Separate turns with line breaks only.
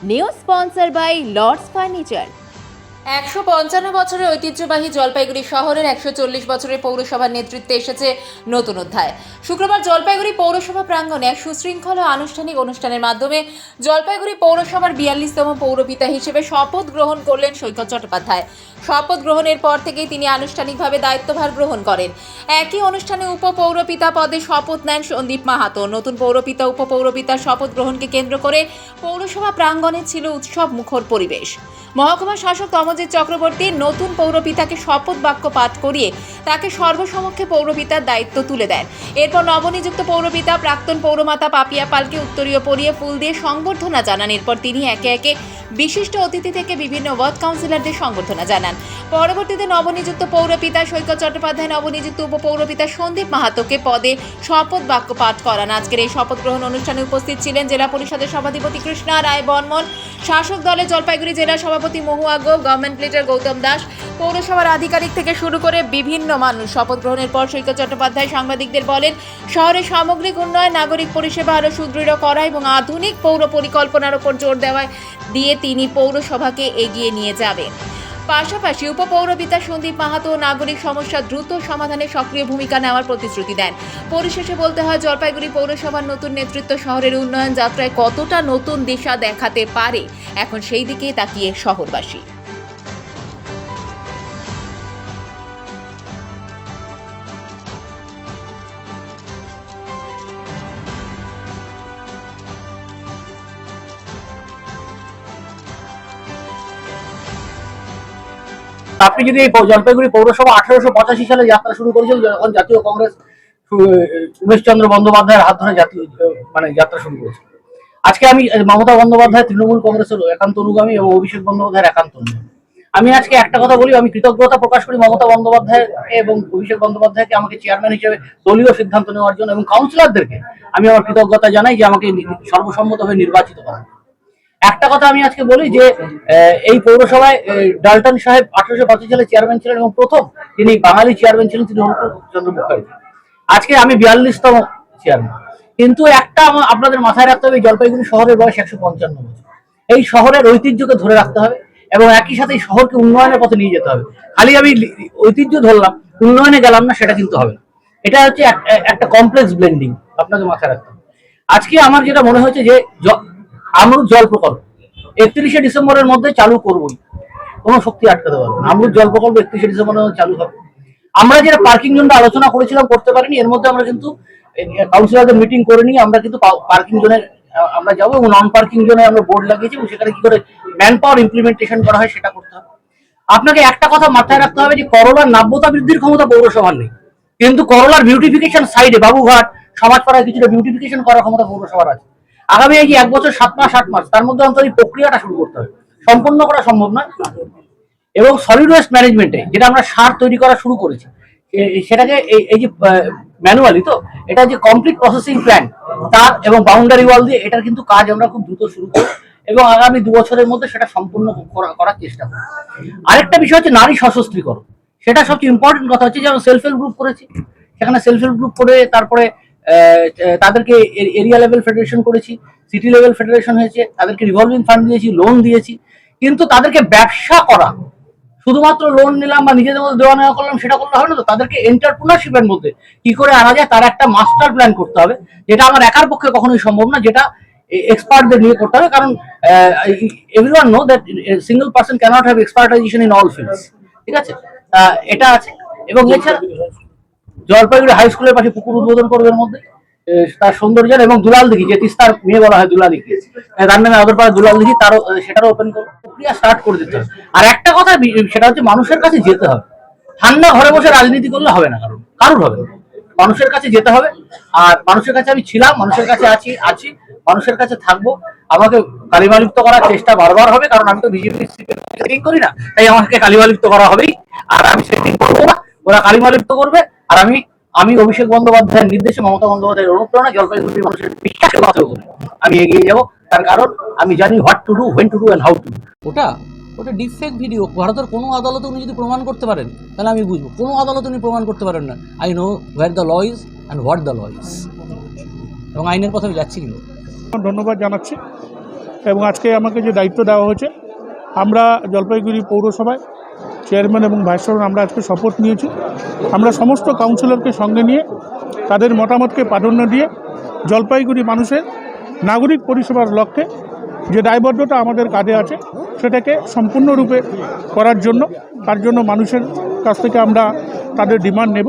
New sponsor by Lords furniture একশো পঞ্চান্ন বছরের ঐতিহ্যবাহী জলপাইগুড়ি শহরের একশো চল্লিশ বছরের পৌরসভার নেতৃত্বে এসেছে নতুন অধ্যায়। শুক্রবার জলপাইগুড়ি পৌরসভা প্রাঙ্গণে এক সুশৃঙ্খল আনুষ্ঠানিক অনুষ্ঠানের মাধ্যমে জলপাইগুড়ি পৌরসভার বিয়াল্লিশতম পৌরপিতা হিসেবে শপথ গ্রহণ করলেন সৈকত চট্টোপাধ্যায়। শপথ গ্রহণের পর থেকেই তিনি আনুষ্ঠানিকভাবে দায়িত্বভার গ্রহণ করেন। একই অনুষ্ঠানে উপপৌরপিতা পদে শপথ নেন সন্দীপ মাহাতো। নতুন পৌরপিতা উপপৌরপিতার শপথ গ্রহণকে কেন্দ্র করে পৌরসভা প্রাঙ্গণে ছিল উৎসব মুখর পরিবেশ। মহকুমা শাসক তমজিৎ চক্রবর্তী নতুন পৌরপিতাকে শপথ বাক্য পাঠ করিয়ে তাকে সর্বসমক্ষে পৌরপিতার দায়িত্ব তুলে দেন। এরপর নবনিযুক্ত পৌরপিতা প্রাক্তন পৌরমাতা পাপিয়া পালকে উত্তরীয় পরিয়ে ফুল দিয়ে সংবর্ধনা জানান। এরপর তিনি একে একে বিশিষ্ট অতিথি থেকে বিভিন্ন ওয়ার্ড কাউন্সিলরদের সংবর্ধনা জানান। পরবর্তীতে নবনিযুক্ত পৌরপিতা সৈকত চট্টোপাধ্যায়, নবনিযুক্ত উপপৌরপিতা সন্দীপ মাহাতোকে পদে শপথ বাক্য পাঠ করান। আজকের এই শপথ গ্রহণ অনুষ্ঠানে উপস্থিত ছিলেন জেলা পরিষদের সভাধিপতি কৃষ্ণা রায় বর্মন শাসক দলে জলপাইগুড়ি জেলা সভাপতি মহুয়া গো গভর্নমেন্ট লিডার গৌতম দাস, পৌরসভার আধিকারিক থেকে শুরু করে বিভিন্ন মানুষ শপথ গ্রহণের পর সৈকত চট্টোপাধ্যায় সাংবাদিকদের বলেন, শহরের সামগ্রিক উন্নয়ন, নাগরিক পরিষেবা আরও সুদৃঢ় করা এবং আধুনিক পৌর পরিকল্পনার ওপর জোর দেওয়ায় দিয়ে তিনি পৌরসভাকে এগিয়ে নিয়ে যাবেন। পাশাপাশি উপপৌরপিতা সন্দীপ মাহাতো নাগরিক সমস্যা দ্রুত সমাধানে সক্রিয় ভূমিকা নেওয়ার প্রতিশ্রুতি দেন। পরিশেষে বলতে হয়, জলপাইগুড়ি পৌরসভার নতুন নেতৃত্ব শহরের উন্নয়ন যাত্রায় কতটা নতুন দিশা দেখাতে পারে? এখন সেই দিকেই তাকিয়ে শহরবাসী।
আপনি যদি জলপাইগুড়ি পৌরসভা আঠারোশো পঁচাশি সালে যাত্রা শুরু করেছিল যখন জাতীয় কংগ্রেস, সু- উমেশ চন্দ্র বন্দ্যোপাধ্যায়ের হাত ধরে জাতীয় মানে যাত্রা শুরু করেছে আজকে আমি মমতা বন্দ্যোপাধ্যায়, তৃণমূল কংগ্রেসের একান্ত অনুগামী এবং অভিষেক বন্দ্যোপাধ্যায়ের একান্ত অনুগামী। আমি আজকে একটা কথা বলি, আমি কৃতজ্ঞতা প্রকাশ করি মমতা বন্দ্যোপাধ্যায় এবং অভিষেক বন্দ্যোপাধ্যায়কে আমাকে চেয়ারম্যান হিসেবে দলীয় সিদ্ধান্ত নেওয়ার জন্য এবং কাউন্সিলরদেরকে আমি আমার কৃতজ্ঞতা জানাই যে আমাকে সর্বসম্মতভাবে নির্বাচিত করা। একটা কথা আমি আজকে বলি যে এই পৌরসভায় ডালটন সাহেব আঠারোশো পঁচিশ সালে চেয়ারম্যান ছিলেন এবং প্রথম তিনি বাঙালি চেয়ারম্যান ছিলেন, তিনি চন্দ্র মুখার্জি। আজকে আমি বিয়াল্লিশতম চেয়ারম্যান কিন্তু একটা আপনাদের মাথায় রাখতে হবে, জলপাইগুড়ি শহরের বয়স একশো পঞ্চান্ন বছর। এই শহরের ঐতিহ্যকে ধরে রাখতে হবে এবং একই সাথে এই শহরকে উন্নয়নের পথে নিয়ে যেতে হবে। খালি আমি ঐতিহ্য ধরলাম, উন্নয়নে গেলাম না, সেটা কিন্তু হবে না। এটা হচ্ছে এক- এক- একটা কমপ্লেক্স ব্লেন্ডিং আপনাকে মাথায় রাখতে হবে। আজকে আমার যেটা মনে হয়েছে যে আমরুদ জল প্রকল্প একত্রিশে ডিসেম্বরের মধ্যে চালু করবই। কোনো শক্তি আটকাতে পারবে আমরুদ জল প্রকল্প একত্রিশে ডিসেম্বরের মধ্যে চালু হবে। আমরা যেটা পার্কিং জোনটা আলোচনা করেছিলাম, করতে পারিনি। এর মধ্যে আমরা কিন্তু কাউন্সিলরদের মিটিং করে নিয়ে আমরা কিন্তু পার্কিং জোনের আমরা যাব এবং নন পার্কিং জোনে আমরা বোর্ড লাগিয়েছি এবং সেখানে কি করে ম্যান পাওয়ার ইমপ্লিমেন্টেশন করা হয় সেটা করতে হবে। আপনাকে একটা কথা মাথায় রাখতে হবে যে করোনার নাব্যতা বৃদ্ধির ক্ষমতা পৌরসভার নেই। কিন্তু করোনার বিউটিফিকেশন সাইডে বাবুঘাট, সমাজপাড়ায় কিছুটা বিউটিফিকেশন করার ক্ষমতা পৌরসভার আছে। আগামী এই এক বছর, সাত মাস, আট মাস? তার মধ্যে অন্তত এই প্রক্রিয়াটা শুরু করতে হবে। সম্পূর্ণ করা সম্ভব নয়। এবং সলিড ওয়েস্ট ম্যানেজমেন্টে যেটা আমরা সার তৈরি করা শুরু করেছি সেটাকে এই যে ম্যানুয়ালি তো, এটা যে কমপ্লিট প্রসেসিং প্ল্যান তার এবং বাউন্ডারি ওয়াল দিয়ে এটার কিন্তু কাজ আমরা খুব দ্রুত শুরু করি এবং আগামী দু বছরের মধ্যে সেটা সম্পূর্ণ করা- করার চেষ্টা করি আরেকটা বিষয় হচ্ছে নারী সশস্ত্রীকরণ। সেটা সবচেয়ে ইম্পর্টেন্ট কথা হচ্ছে যেমন সেলফ হেল্প গ্রুপ করেছি। সেখানে সেলফ হেল্প গ্রুপ করে তারপরে তাদেরকে এরিয়া লেভেল ফেডারেশন করেছি সিটি লেভেল ফেডারেশন হয়েছে, তাদেরকে রিভলভিং ফান্ড দিয়েছি লোন দিয়েছি। কিন্তু তাদেরকে ব্যবসা করা, শুধুমাত্র লোন নিলাম বা নিজেদের মধ্যে দেওয়া নেওয়া করলাম, সেটা করলে হবে না তো? তাদেরকে এন্টারপ্রিনারশিপের মধ্যে কি করে আনা যায়? তার একটা মাস্টার প্ল্যান করতে হবে, যেটা আমার একার পক্ষে কখনোই সম্ভব না, যেটা এক্সপার্টদের নিয়ে করতে হবে, কারণ everyone know that single person cannot have expertisation in all fields ঠিক আছে? এটা আছে। এবং এছাড়া জলপাইগুড়ি হাই স্কুলের পাশে পুকুর উদ্বোধন করবে মধ্যে তার সৌন্দর্য এবং দুলাল দিঘি, যে তিস্তার মেয়ে বলা হয় দুলাল দিঘি তার নামে আদরপাড়া দুলাল দিঘি, তারও সেটারও ওপেন প্রক্রিয়া স্টার্ট করে দিতে আর একটা কথা সেটা হচ্ছে মানুষের কাছে যেতে হবে। ঠান্ডা ঘরে বসে রাজনীতি করলে হবে না কারণ কারুর হবে মানুষের কাছে যেতে হবে, আর মানুষের কাছে আমি ছিলাম, মানুষের কাছে আছি আছি, মানুষের কাছে থাকব। আমাকে কালিমালিপ্ত করার চেষ্টা বারবার হবে, কারণ আমি তো বিজেপি করি না, তাই আমাকে কালিমালিপ্ত করা হবেই, আর আমি সেটিং করব না। ওরা কালিমালিপ্ত করবে আর আমি আমি অভিষেক বন্দ্যোপাধ্যায়ের নির্দেশে মমতা বন্দ্যোপাধ্যায়ের অনুপ্রেরণা জলপাইগুড়ি মানুষের বিশ্বাসের কথা আমি এগিয়ে যাব তার কারণ আমি জানি what to do when to do and how to
ওটা ওটা ডিফেক্ট ভিডিও ভারতের কোনো আদালতে উনি যদি প্রমাণ করতে পারেন তাহলে আমি বুঝব। কোনো আদালতে উনি প্রমাণ করতে পারেন না। I know where the law is and what the law is এবং আইনের কথা আমি যাচ্ছি কিন্তু।
ধন্যবাদ জানাচ্ছি। এবং আজকে আমাকে যে দায়িত্ব দেওয়া হয়েছে আমরা জলপাইগুড়ি পৌরসভায় চেয়ারম্যান এবং ভাইস চেয়ারম্যান আমরা আজকে শপথ নিয়েছি। আমরা সমস্ত কাউন্সিলরকে সঙ্গে নিয়ে, তাদের মতামতকে প্রাধান্য দিয়ে জলপাইগুড়ি মানুষের নাগরিক পরিষেবার লক্ষ্যে যে দায়বদ্ধতা আমাদের কাঁধে আছে, সেটাকে সম্পূর্ণরূপে করার জন্য, তার জন্য মানুষের কাছ থেকে আমরা তাদের ডিমান্ড নেব।